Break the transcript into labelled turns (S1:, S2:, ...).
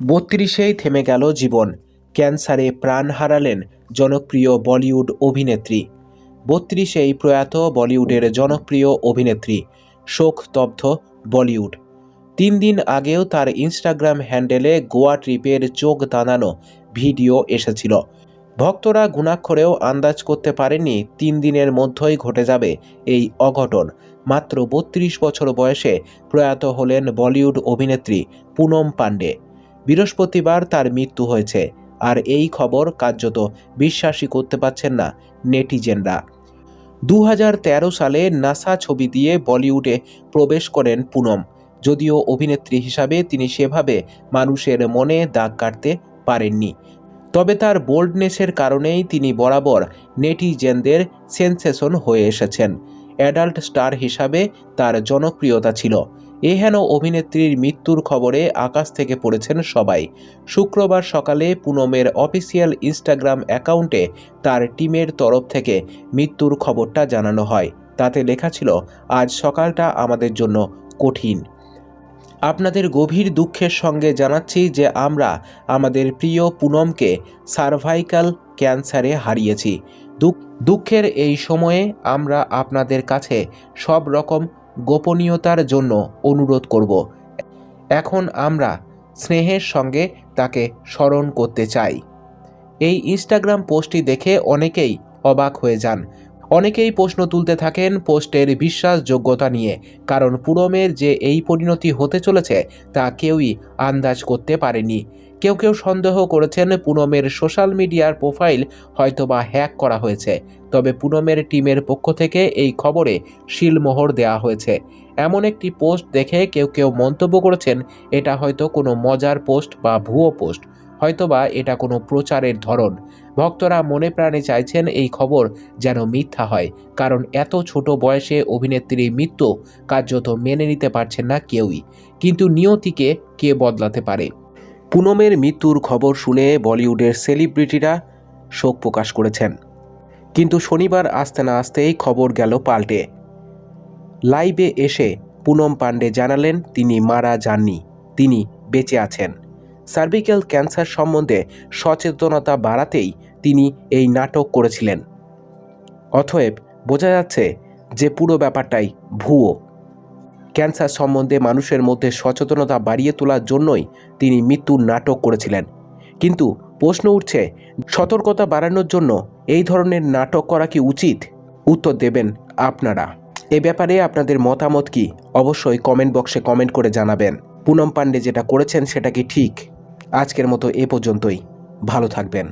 S1: বত্রিশেই থেমে গেল জীবন। ক্যান্সারে প্রাণ হারালেন জনপ্রিয় বলিউড অভিনেত্রী। বত্রিশেই প্রয়াত বলিউডের জনপ্রিয় অভিনেত্রী শোকতব্ধ বলিউড। তিন দিন আগেও তার ইনস্টাগ্রাম হ্যান্ডেলে গোয়া ট্রিপের চোখ দাঁড়ানো ভিডিও এসেছিল। ভক্তরা গুণাক্ষরেও আন্দাজ করতে পারেননি তিন দিনের মধ্যেই ঘটে যাবে এই অঘটন। মাত্র বত্রিশ বছর বয়সে প্রয়াত হলেন বলিউড অভিনেত্রী পুনম পাণ্ডে। বৃহস্পতিবার তার মৃত্যু হয়েছে, আর এই খবর কার্যত বিশ্বাসই করতে পারছেন না নেটিজেনরা। দু হাজার তেরো সালে নাসা ছবি দিয়ে বলিউডে প্রবেশ করেন পুনম, যদিও অভিনেত্রী হিসাবে তিনি সেভাবে মানুষের মনে দাগ কাটতে পারেননি। তবে তার বোল্ডনেসের কারণেই তিনি বরাবর নেটিজেনদের সেন্সেশন হয়ে এসেছেন। অ্যাডাল্ট স্টার হিসাবে তার জনপ্রিয়তা ছিল। এহেন অভিনেত্রীর মৃত্যুর খবরে আকাশ থেকে পড়েছেন সবাই। শুক্রবার সকালে পুনমের অফিসিয়াল ইনস্টাগ্রাম অ্যাকাউন্টে তার টিমের তরফ থেকে মৃত্যুর খবরটা জানানো হয়। তাতে লেখা ছিল, আজ সকালটা আমাদের জন্য কঠিন। আপনাদের গভীর দুঃখের সঙ্গে জানাচ্ছি যে আমরা আমাদের প্রিয় পুনমকে সার্ভাইকাল ক্যান্সারে হারিয়েছি। দুঃখ দুঃখের এই সময়ে আমরা আপনাদের কাছে সব রকম গোপনীয়তার জন্য অনুরোধ করব। এখন আমরা স্নেহের সঙ্গে তাকে স্মরণ করতে চাই। এই ইনস্টাগ্রাম পোস্টটি দেখে অনেকেই অবাক হয়ে যান। অনেকেই প্রশ্ন তুলতে থাকেন পোস্টের বিশ্বাসযোগ্যতা নিয়ে, কারণ পুরমের যে এই পরিণতি হতে চলেছে তা কেউই আন্দাজ করতে পারেনি। কেউ কেউ সন্দেহ করেছেন পুনমের সোশ্যাল মিডিয়ার প্রোফাইল হয়তোবা হ্যাক করা হয়েছে। তবে পুনমের টিমের পক্ষ থেকে এই খবরে শিলমোহর দেওয়া হয়েছে। এমন একটি পোস্ট দেখে কেউ কেউ মন্তব্য করেছেন, এটা হয়তো কোনো মজার পোস্ট বা ভুয়ো পোস্ট, হয়তোবা এটা কোনো প্রচারের ধরন। ভক্তরা মনে প্রাণে চাইছেন এই খবর যেন মিথ্যা হয়, কারণ এত ছোট বয়সে অভিনেত্রীর মৃত্যু কার্যত মেনে নিতে পারছেন না কেউই। কিন্তু নিয়তিকে কে বদলাতে পারে? পুনমের মৃত্যুর খবর শুনে বলিউডের সেলিব্রিটিরা শোক প্রকাশ করেছেন। কিন্তু শনিবার আসতে না আসতেই খবর গেল পাল্টে। লাইভে এসে পুনম পাণ্ডে জানালেন তিনি মারা যাননি, তিনি বেঁচে আছেন। সার্ভিক্যাল ক্যান্সার সম্বন্ধে সচেতনতা বাড়াতেই তিনি এই নাটক করেছিলেন। অতএব বোঝা যাচ্ছে যে পুরো ব্যাপারটাই ভুয়ো। ক্যান্সার সম্বন্ধে মানুষের মধ্যে সচেতনতা বাড়িয়ে তোলার জন্যই তিনি মৃত্যুর নাটক করেছিলেন। কিন্তু প্রশ্ন উঠছে, সতর্কতা বাড়ানোর জন্য এই ধরনের নাটক করা কি উচিত? উত্তর দেবেন আপনারা। এ ব্যাপারে আপনাদের মতামত কি? অবশ্যই কমেন্ট বক্সে কমেন্ট করে জানাবেন। পুনম পাণ্ডে যেটা করেছেন সেটা কি ঠিক? আজকের মতো এ পর্যন্তই। ভালো থাকবেন।